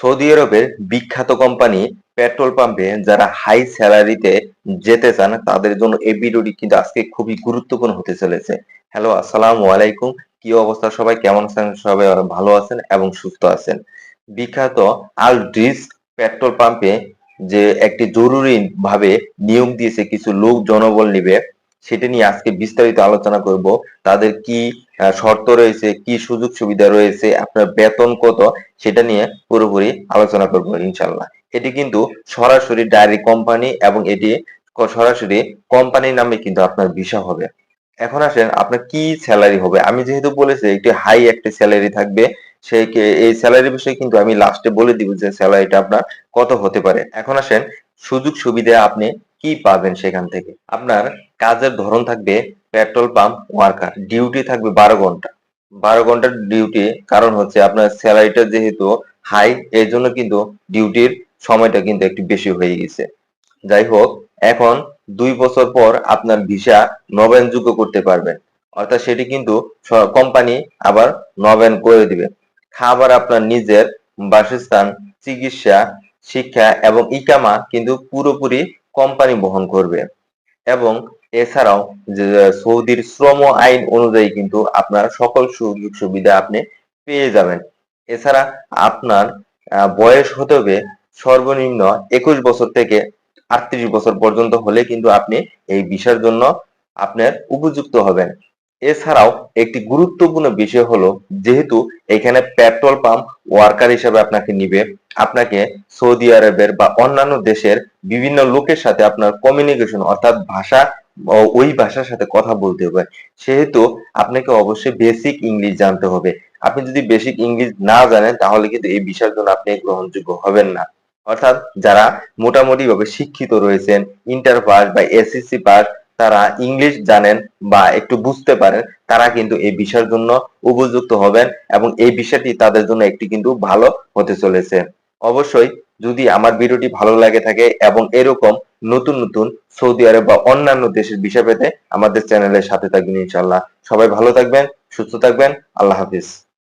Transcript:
Saudi আরবের বিখ্যাত company petrol পাম্পে যারা হাই স্যালারিতে যেতে চান, তাদের জন্য এই ভিডিওটি কিন্তু আজকে খুবই গুরুত্বপূর্ণ হতে চলেছে। হ্যালো আসসালামু আলাইকুম। কি অবস্থা সবাই? কেমন আছেন? সবাই ভালো আছেন এবং সুস্থ আছেন? বিখ্যাত আলড্রিস পেট্রোল পাম্পে যে একটি জরুরি ভাবে নিয়োগ দিয়েছে কিছু লোক, জনবল নিবে সেটা নিয়ে আজকে বিস্তারিত আলোচনা করব। তাদের কি শর্ত রয়েছে, কি সুযোগ সুবিধা রয়েছে, আপনার বেতন কত, সেটা নিয়ে পুরোপুরি আলোচনা করব ইনশাল্লাহ এটি কিন্তু সরাসরি ডায়েরি কোম্পানি এবং এটি সরাসরি কোম্পানির নামে কিন্তু আপনার ভিসা হবে। এখন আসেন, আপনার কি স্যালারি হবে? আমি যেহেতু বলেছি, একটি হাই একটা স্যালারি থাকবে সেই এই স্যালারি বিষয়ে কিন্তু আমি লাস্টে বলে দিব যে স্যালারিটা আপনার কত হতে পারে। এখন আসেন, সুযোগ সুবিধা আপনি কি পাবেন সেখান থেকে? আপনার কাজের ধরন থাকবে পেট্রোল পাম্প ওয়ার্কার, ডিউটি থাকবে বারো ঘণ্টা। বারো ঘণ্টার ডিউটি কারণ হচ্ছে আপনার স্যালারিটা যেহেতু হাই, এর জন্য কিন্তু ডিউটির সময়টা কিন্তু একটু বেশি হয়ে গেছে। যাই হোক, এখন দুই বছর পর আপনার ভিসা নবায়নযোগ্য করতে পারবেন। অর্থাৎ সেটি কিন্তু কোম্পানি আবার নবায়ন করে দিবে। খাবার আপনার নিজের বাসস্থান, চিকিৎসা, শিক্ষা এবং ইকামা কিন্তু পুরোপুরি কোম্পানি বহন করবে। এবং এছাড়াও সৌদির শ্রম আইন অনুযায়ী কিন্তু আপনার সকল সুযোগ সুবিধা আপনি পেয়ে যাবেন। এছাড়া আপনার বয়স হতে হবে সর্বনিম্ন একুশ বছর থেকে আটত্রিশ বছর পর্যন্ত হলে কিন্তু আপনি এই বিষয়ের জন্য আপনার উপযুক্ত হবেন। এছাড়াও একটি গুরুত্বপূর্ণ বিষয় হলো যেহেতু এখানে পেট্রোল পাম্প ওয়ার্কার হিসেবে আপনাকে নিবে, আপনাকে সৌদি আরবের বা অন্যান্য দেশের বিভিন্ন লোকের সাথে আপনার কমিউনিকেশন অর্থাৎ ভাষা ওই ভাষার সাথে কথা বলতে হবে। সেহেতু আপনাকে অবশ্যই বেসিক ইংলিশ জানতে হবে। আপনি যদি বেসিক ইংলিশ না জানেন, তাহলে কিন্তু এই বিষয়ের জন্য আপনি গ্রহণযোগ্য হবেন না। অর্থাৎ যারা মোটামুটি ভাবে শিক্ষিত রয়েছেন ইন্টার পাস বা এসএসসি পাস তারা ইংলিশ জানেন বা একটু বুঝতে পারেন, তারা কিন্তু এই বিষয়ের জন্য উপযুক্ত হবেন এবং এই বিষয়টি তাদের জন্য একটি কিন্তু ভালো হতে চলেছে। অবশ্যই যদি আমার ভিডিওটি ভালো লাগে থাকে এবং এরকম নতুন নতুন সৌদি আরব বা অন্যান্য দেশের বিষয় পেতে আমাদের চ্যানেলের সাথে থাকবেন ইনশাল্লাহ সবাই ভালো থাকবেন, সুস্থ থাকবেন, আল্লাহ হাফিজ।